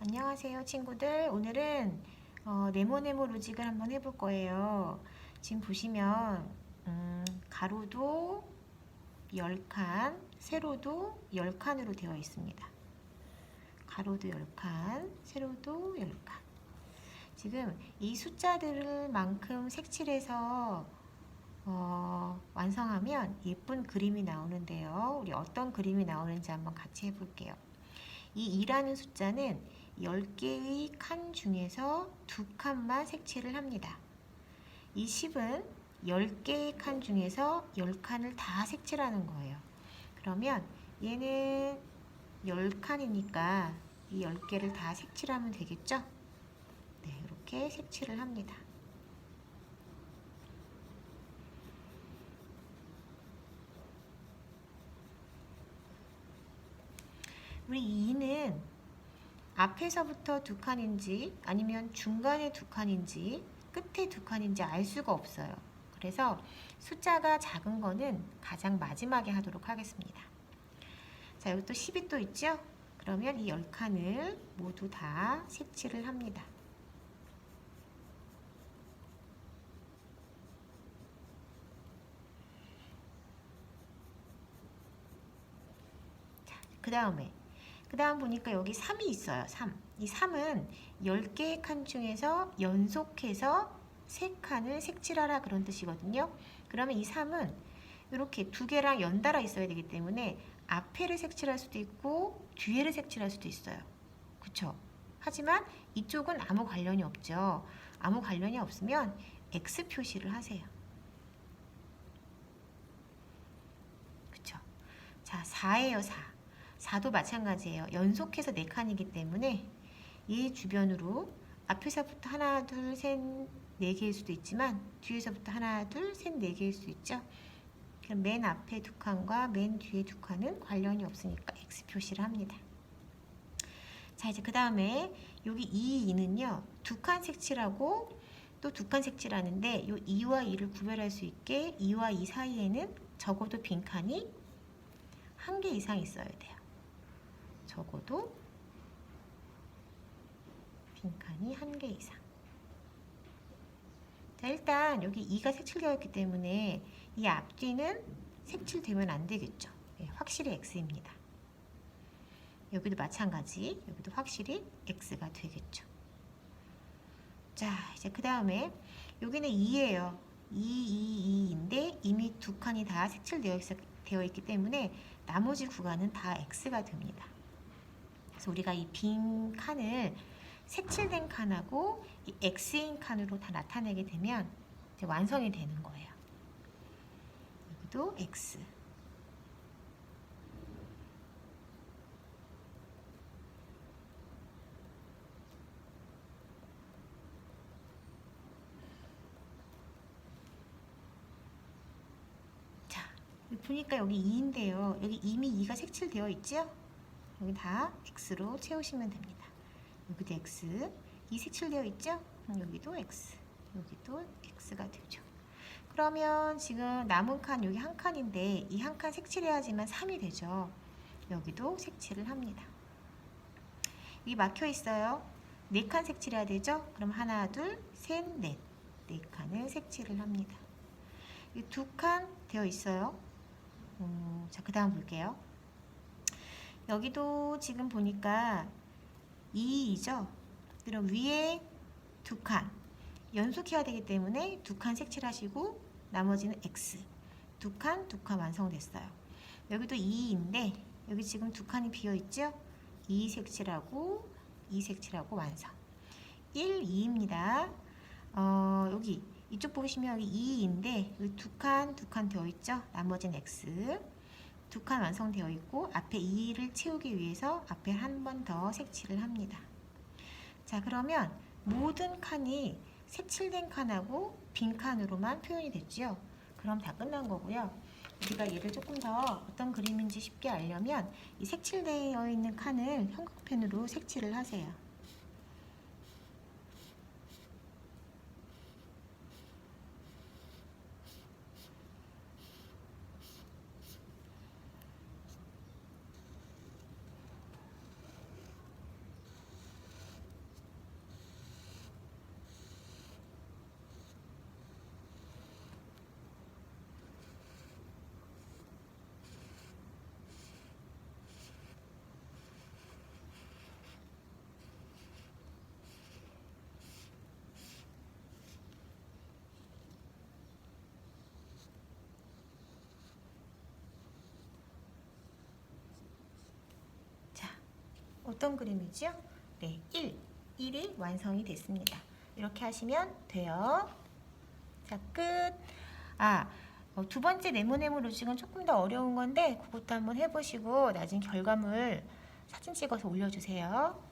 안녕하세요 친구들. 오늘은 어, 네모네모 로직을 한번 해볼 거예요. 지금 보시면 음, 가로도 10칸 세로도 10칸으로 되어 있습니다. 가로도 10칸 세로도 10칸. 지금 이 숫자들을 만큼 색칠해서 어, 완성하면 예쁜 그림이 나오는데요. 우리 어떤 그림이 나오는지 한번 같이 해볼게요. 이 2라는 숫자는 10개의 칸 중에서 두 칸만 색칠을 합니다. 이 10은 10개의 칸 중에서 10칸을 다 색칠하는 거예요. 그러면 얘는 10칸이니까 이 10개를 다 색칠하면 되겠죠? 네, 이렇게 색칠을 합니다. 우리 2는 앞에서부터 두 칸인지 아니면 중간에 두 칸인지 끝에 두 칸인지 알 수가 없어요. 그래서 숫자가 작은 거는 가장 마지막에 하도록 하겠습니다. 자, 여기 또 10이 또 있죠? 그러면 이 10칸을 모두 다 색칠을 합니다. 자, 그 다음에 그 다음 보니까 여기 3이 있어요. 3. 이 3은 10개의 칸 중에서 연속해서 3칸을 색칠하라 그런 뜻이거든요. 그러면 이 3은 이렇게 두 개랑 연달아 있어야 되기 때문에 앞에를 색칠할 수도 있고 뒤에를 색칠할 수도 있어요. 그쵸? 하지만 이쪽은 아무 관련이 없죠. 아무 관련이 없으면 X 표시를 하세요. 그쵸? 자, 4예요, 4. 4도 마찬가지예요. 연속해서 4칸이기 때문에 이 주변으로 앞에서부터 하나, 둘, 셋, 네 개일 수도 있지만 뒤에서부터 하나, 둘, 셋, 네 개일 수 있죠. 그럼 맨 앞에 두 칸과 맨 뒤에 두 칸은 관련이 없으니까 X 표시를 합니다. 자, 이제 그 다음에 여기 2, 2는요. 두 칸 색칠하고 또 두 칸 색칠하는데 이 2와 2를 구별할 수 있게 2와 2 사이에는 적어도 빈칸이 한 개 이상 있어야 돼요. 적어도 빈칸이 한 개 이상. 자, 일단 여기 2가 색칠되어 있기 때문에 이 앞뒤는 색칠되면 안 되겠죠. 네, 확실히 X입니다. 여기도 마찬가지. 여기도 확실히 X가 되겠죠. 자, 이제 그 다음에 여기는 2예요. 2, 2, 2인데 이미 두 칸이 다 색칠되어 있기 때문에 나머지 구간은 다 X가 됩니다. 그래서 우리가 이 빈 칸을 색칠된 칸하고 이 X인 칸으로 다 나타내게 되면 이제 완성이 되는 거예요. 여기도 X. 보니까 여기 2인데요. 여기 이미 2가 색칠되어 있죠? 여기 다 X로 채우시면 됩니다. 여기도 X. 이 색칠되어 있죠? 여기도 X. 여기도 X가 되죠. 그러면 지금 남은 칸 여기 한 칸인데 이 한 칸 색칠해야지만 3이 되죠. 여기도 색칠을 합니다. 여기 막혀 있어요. 네 칸 색칠해야 되죠? 그럼 하나, 둘, 셋, 넷. 네 칸을 색칠을 합니다. 두칸 되어 있어요. 음, 자, 그 다음 볼게요. 여기도 지금 보니까 2이죠. 그럼 위에 두 칸 연속해야 되기 때문에 두 칸 색칠하시고 나머지는 X 두 칸, 두 칸 완성됐어요. 여기도 2인데 여기 지금 두 칸이 비어 있죠? 2 색칠하고 2 색칠하고 완성. 1, 2입니다. 어, 여기 이쪽 보시면 여기 2인데 여기 두 칸, 두 칸 되어 있죠? 나머지는 X. 두 칸 완성되어 있고 앞에 2를 채우기 위해서 앞에 한 번 더 색칠을 합니다. 자 그러면 모든 칸이 색칠된 칸하고 빈 칸으로만 표현이 됐죠. 그럼 다 끝난 거고요. 우리가 얘를 조금 더 어떤 그림인지 쉽게 알려면 이 색칠되어 있는 칸을 형광펜으로 색칠을 하세요. 어떤 그림이죠? 네, 1. 1이 완성이 됐습니다. 이렇게 하시면 돼요. 자, 끝. 아, 어, 두 번째 네모네모 로직은 조금 더 어려운 건데 그것도 한번 해보시고 나중에 결과물 사진 찍어서 올려주세요.